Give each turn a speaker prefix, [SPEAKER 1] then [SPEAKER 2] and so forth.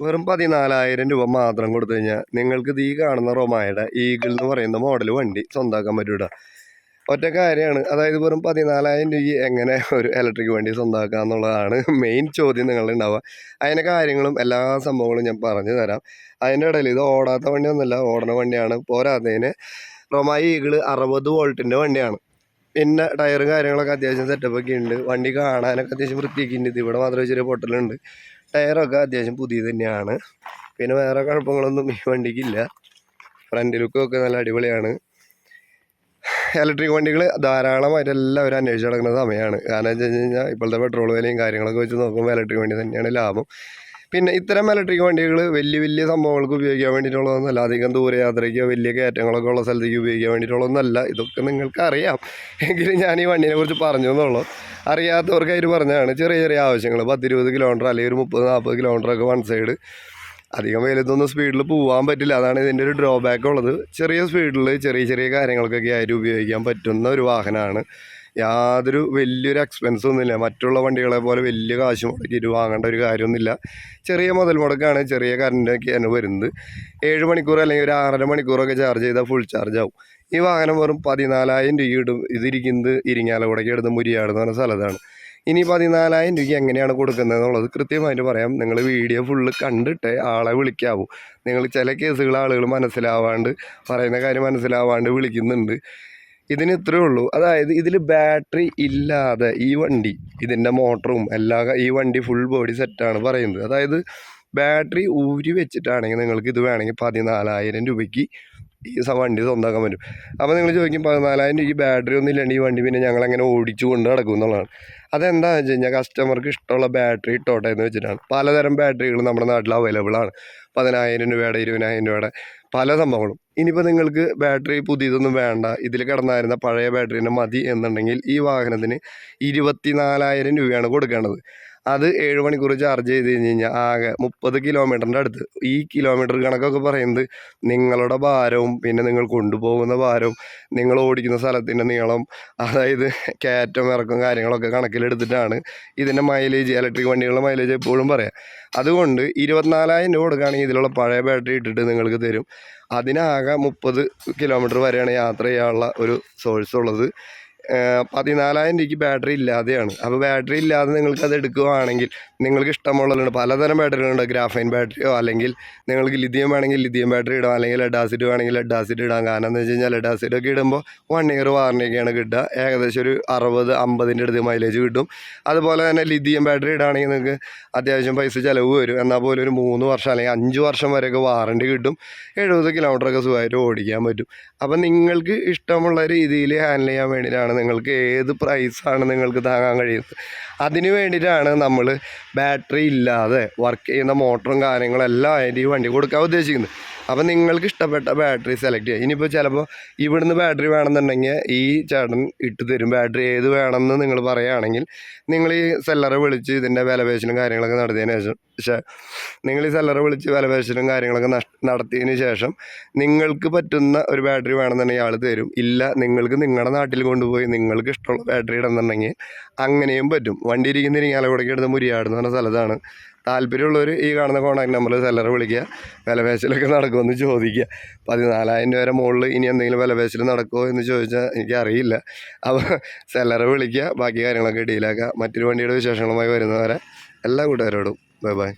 [SPEAKER 1] വെറും പതിനാലായിരം രൂപ മാത്രം കൊടുത്തു കഴിഞ്ഞാൽ നിങ്ങൾക്ക് ഈ കാണുന്ന റൊമായുടെ ഈഗിൾ എന്ന് പറയുന്ന മോഡൽ വണ്ടി സ്വന്താക്കാൻ പറ്റൂട. ഒറ്റ കാര്യമാണ് അതായത് വെറും പതിനാലായിരം രൂപ എങ്ങനെ ഒരു ഇലക്ട്രിക് വണ്ടി സ്വന്തമാക്കുക എന്നുള്ളതാണ് മെയിൻ ചോദ്യം നിങ്ങളുടെ ഉണ്ടാവുക അതിന്റെ കാര്യങ്ങളും എല്ലാ സംഭവങ്ങളും ഞാൻ പറഞ്ഞു തരാം. അതിന്റെ ഇടയിൽ ഇത് ഓടാത്ത വണ്ടിയൊന്നുമല്ല ഓടണ വണ്ടിയാണ്. പോരാത്തതിന് റൊമായി ഈഗിൾ അറുപത് വോൾട്ടിന്റെ വണ്ടിയാണ്. പിന്നെ ടയറും കാര്യങ്ങളൊക്കെ അത്യാവശ്യം സെറ്റപ്പൊക്കെ ഉണ്ട്. വണ്ടി കാണാനൊക്കെ അത്യാവശ്യം വൃത്തിയൊക്കെ ഉണ്ട്. ഇത് ഇവിടെ മാത്രമേ ചെറിയ പൊട്ടലുണ്ട്. ടയറൊക്കെ അത്യാവശ്യം പുതിയത് തന്നെയാണ്. പിന്നെ വേറെ കുഴപ്പങ്ങളൊന്നും ഈ വണ്ടിക്കില്ല. ഫ്രണ്ട് ലുക്കൊക്കെ നല്ല അടിപൊളിയാണ്. ഇലക്ട്രിക് വണ്ടികൾ ധാരാളമായിട്ട് എല്ലാവരും അന്വേഷിച്ച് നടക്കുന്ന സമയമാണ് കാരണം വെച്ച് കഴിഞ്ഞ് കഴിഞ്ഞാൽ ഇപ്പോഴത്തെ പെട്രോൾ വിലയും കാര്യങ്ങളൊക്കെ വെച്ച് നോക്കുമ്പോൾ ഇലക്ട്രിക് വണ്ടി തന്നെയാണ് ലാഭം. പിന്നെ ഇത്തരം ഇലക്ട്രിക് വണ്ടികൾ വലിയ വലിയ സംഭവങ്ങൾക്ക് ഉപയോഗിക്കാൻ വേണ്ടിയിട്ടുള്ളതൊന്നുമല്ല. അധികം ദൂരയാത്രയ്ക്കോ വലിയ കയറ്റങ്ങളൊക്കെ ഉള്ള സ്ഥലത്തേക്ക് ഉപയോഗിക്കാൻ വേണ്ടിയിട്ടുള്ളതൊന്നുമല്ല. ഇതൊക്കെ നിങ്ങൾക്ക് അറിയാം എങ്കിലും ഞാൻ ഈ വണ്ടിനെ കുറിച്ച് പറഞ്ഞു എന്നുള്ളൂ. അറിയാത്തവർക്ക് അതിൽ പറഞ്ഞതാണ്. ചെറിയ ചെറിയ ആവശ്യങ്ങൾ. പത്തിരുപത് കിലോമീറ്റർ അല്ലെങ്കിൽ ഒരു മുപ്പത് നാൽപ്പത് കിലോമീറ്ററൊക്കെ വൺ സൈഡ് അധികം വലുതൊന്നും സ്പീഡിൽ പോകാൻ പറ്റില്ല. അതാണ് ഇതിന്റെ ഒരു ഡ്രോബാക്ക് ഉള്ളത്. ചെറിയ സ്പീഡിൽ ചെറിയ ചെറിയ കാര്യങ്ങൾക്കൊക്കെ ആയിട്ട് ഉപയോഗിക്കാൻ പറ്റുന്ന ഒരു വാഹനമാണ്. യാതൊരു വലിയൊരു എക്സ്പെൻസ് ഒന്നുമില്ല. മറ്റുള്ള വണ്ടികളെ പോലെ വലിയ കാശ് മുടക്കിയിട്ട് വാങ്ങേണ്ട ഒരു കാര്യമൊന്നുമില്ല. ചെറിയ മുതൽ മുടക്കാണ് ചെറിയ കറണ്ടൊക്കെയാണ് വരുന്നത്. ഏഴ് മണിക്കൂർ അല്ലെങ്കിൽ ഒരു ആറര മണിക്കൂറൊക്കെ ചാർജ് ചെയ്താൽ ഫുൾ ചാർജ് ആവും. ഈ വാഹനം വെറും പതിനാലായിരം രൂപ ഇടും. ഇതിരിക്കുന്നത് ഇരിങ്ങാലക്കുടയ്ക്ക് എടുത്ത് മുരിയാട് എന്ന് പറഞ്ഞ സ്ഥലത്താണ്. ഇനി പതിനാലായിരം രൂപയ്ക്ക് എങ്ങനെയാണ് കൊടുക്കുന്നത് എന്നുള്ളത് കൃത്യമായിട്ട് പറയാം. നിങ്ങൾ വീഡിയോ ഫുള്ള് കണ്ടിട്ട് ആളെ വിളിക്കാവൂ. നിങ്ങൾ ചില കേസുകൾ ആളുകൾ മനസ്സിലാവാണ്ട് പറയുന്ന കാര്യം മനസ്സിലാവാണ്ട് വിളിക്കുന്നുണ്ട്. ഇതിന് ഇത്രയേ ഉള്ളൂ. അതായത് ഇതിൽ ബാറ്ററി ഇല്ലാതെ ഈ വണ്ടി ഇതിന്റെ മോട്ടറും എല്ലാ ഈ വണ്ടി ഫുൾ ബോഡി സെറ്റാണ് പറയുന്നത്. അതായത് ബാറ്ററി ഊരി വെച്ചിട്ടാണെങ്കിൽ നിങ്ങൾക്ക് ഇത് വേണമെങ്കിൽ പതിനാലായിരം രൂപയ്ക്ക് ഈ വണ്ടി സ്വന്തമാക്കാൻ പറ്റും. അപ്പോൾ നിങ്ങൾ ചോദിക്കും പതിനാലായിരം രൂപയ്ക്ക് ബാറ്ററി ഒന്നും ഇല്ലെങ്കിൽ ഈ വണ്ടി പിന്നെ ഞങ്ങൾ അങ്ങനെ ഓടിച്ചു കൊണ്ട് നടക്കും എന്നുള്ളതാണ്. അതെന്താണെന്ന് വെച്ച് കഴിഞ്ഞാൽ കസ്റ്റമർക്ക് ഇഷ്ടമുള്ള ബാറ്ററി ഇട്ടോട്ടെ എന്ന് വെച്ചിട്ടാണ്. പലതരം ബാറ്ററികൾ നമ്മുടെ നാട്ടിൽ അവൈലബിൾ ആണ്. പതിനായിരം രൂപയുടെ ഇരുപതിനായിരം രൂപയുടെ പല സംഭവങ്ങളും. ഇനിയിപ്പോൾ നിങ്ങൾക്ക് ബാറ്ററി പുതിയതൊന്നും വേണ്ട. ഇതിൽ കിടന്നായിരുന്ന പഴയ ബാറ്ററിനെ മതി എന്നുണ്ടെങ്കിൽ ഈ വാഹനത്തിന് ഇരുപത്തി നാലായിരം രൂപയാണ് കൊടുക്കേണ്ടത്. അത് ഏഴ് മണിക്കൂർ ചാർജ് ചെയ്ത് കഴിഞ്ഞ് കഴിഞ്ഞാൽ ആകെ മുപ്പത് കിലോമീറ്ററിന്റെ അടുത്ത്. ഈ കിലോമീറ്റർ കണക്കൊക്കെ പറയുന്നത് നിങ്ങളുടെ ഭാരവും പിന്നെ നിങ്ങൾ കൊണ്ടുപോകുന്ന ഭാരവും നിങ്ങൾ ഓടിക്കുന്ന സ്ഥലത്തിന്റെ നീളം അതായത് കയറ്റം ഇറക്കും കാര്യങ്ങളൊക്കെ കണക്കിലെടുത്തിട്ടാണ് ഇതിന്റെ മൈലേജ് ഇലക്ട്രിക് വണ്ടികളുടെ മൈലേജ് എപ്പോഴും പറയാം. അതുകൊണ്ട് ഇരുപത്തിനാലായിരം രൂപ കൊടുക്കുകയാണെങ്കിൽ ഇതിലുള്ള പഴയ ബാറ്ററി ഇട്ടിട്ട് നിങ്ങൾക്ക് തരും. അതിനാകെ മുപ്പത് കിലോമീറ്റർ വരെയാണ് യാത്ര ചെയ്യാനുള്ള ഒരു സോഴ്സ് ഉള്ളത്. പതിനാലായിരം രൂപയ്ക്ക് ബാറ്ററി ഇല്ലാതെയാണ്. അപ്പോൾ ബാറ്ററി ഇല്ലാതെ നിങ്ങൾക്ക് അത് എടുക്കുകയാണെങ്കിൽ നിങ്ങൾക്ക് ഇഷ്ടമുള്ളതുണ്ട്. പലതരം ബാറ്ററികളുണ്ട് ഗ്രാഫൈൻ ബാറ്ററിയോ അല്ലെങ്കിൽ നിങ്ങൾക്ക് ലിഥിയം വേണമെങ്കിൽ ലിഥിയം ബാറ്ററി ഇടാം. അല്ലെങ്കിൽ ലെഡ് ആസിഡ് വേണമെങ്കിൽ ലെഡ് ആസിഡ് ഇടാം. കാരണം എന്ന് വെച്ച് കഴിഞ്ഞാൽ ലെഡ് ആസിഡ് ഒക്കെ ഇടുമ്പോൾ വൺ ഇയർ വാറണ്ടിയൊക്കെയാണ് കിട്ടുക. ഏകദേശം ഒരു അറുപത് അമ്പതിന്റെ അടുത്ത് മൈലേജ് കിട്ടും. അതുപോലെ തന്നെ ലിഥിയം ബാറ്ററി ഇടുകയാണെങ്കിൽ നിങ്ങൾക്ക് അത്യാവശ്യം പൈസ ചിലവ് വരും. എന്നാൽ പോലും ഒരു മൂന്ന് വർഷം അല്ലെങ്കിൽ അഞ്ച് വർഷം വരെയൊക്കെ വാറണ്ടി കിട്ടും. എഴുപത് കിലോമീറ്ററൊക്കെ സുഖമായിട്ട് ഓടിക്കാൻ പറ്റും. അപ്പം നിങ്ങൾക്ക് ഇഷ്ടമുള്ള രീതിയിൽ ഹാൻഡിൽ ചെയ്യാൻ വേണ്ടിയിട്ടാണ് നിങ്ങൾക്ക് ഏത് പ്രൈസാണ് നിങ്ങൾക്ക് താങ്ങാൻ കഴിയുന്നത്? അതിന് വേണ്ടിയിട്ടാണ് നമ്മൾ ബാറ്ററി ഇല്ലാതെ വർക്ക് ചെയ്യുന്ന മോട്ടറും കാര്യങ്ങളും എല്ലാം അതിന്റെ ഈ വണ്ടി കൊടുക്കാൻ ഉദ്ദേശിക്കുന്നത്. അപ്പം നിങ്ങൾക്ക് ഇഷ്ടപ്പെട്ട ബാറ്ററി സെലക്ട് ചെയ്യാം. ഇനിയിപ്പോൾ ചിലപ്പോൾ ഇവിടുന്ന് ബാറ്ററി വേണമെന്നുണ്ടെങ്കിൽ ഈ ചേട്ടൻ ഇട്ട് തരും. ബാറ്ററി ഏത് വേണമെന്ന് നിങ്ങൾ പറയുകയാണെങ്കിൽ നിങ്ങൾ ഈ സെല്ലറെ വിളിച്ച് ഇതിന്റെ വിലപേശലും കാര്യങ്ങളൊക്കെ നടത്തിയതിന് ശേഷം പക്ഷേ നിങ്ങൾ ഈ സെല്ലറെ വിളിച്ച് വിലപേശലും കാര്യങ്ങളൊക്കെ നടത്തിയതിന് ശേഷം നിങ്ങൾക്ക് പറ്റുന്ന ഒരു ബാറ്ററി വേണമെന്നുണ്ടെങ്കിൽ ആൾ തരും. ഇല്ല നിങ്ങൾക്ക് നിങ്ങളുടെ നാട്ടിൽ കൊണ്ടുപോയി നിങ്ങൾക്ക് ഇഷ്ടമുള്ള ബാറ്ററി ഇടുന്നുണ്ടെങ്കിൽ അങ്ങനെയും പറ്റും. വണ്ടി ഇരിക്കുന്ന ഇരിങ്ങാലക്കുടയ്ക്ക് എടുത്ത് മുരിയാട് എന്ന് സ്ഥലത്താണ് താല്പര്യമുള്ളവർ ഈ കാണുന്ന കോൺടാക്ട് നമ്പറിൽ സെല്ലറെ വിളിക്കുക. വിലപേശലൊക്കെ നടക്കുമെന്ന് ചോദിക്കുക. പതിനാലായിരം രൂപ മുകളിൽ ഇനി എന്തെങ്കിലും വിലപേശൽ നടക്കുമോ എന്ന് ചോദിച്ചാൽ എനിക്കറിയില്ല. അപ്പോൾ സെല്ലറെ വിളിക്കുക. ബാക്കി കാര്യങ്ങളൊക്കെ ഡീലാക്കുക മറ്റൊരു വണ്ടിയുടെ വിശേഷങ്ങളുമായി വരുന്നവരെ എല്ലാ കൂട്ടുകാരോടും. Bye bye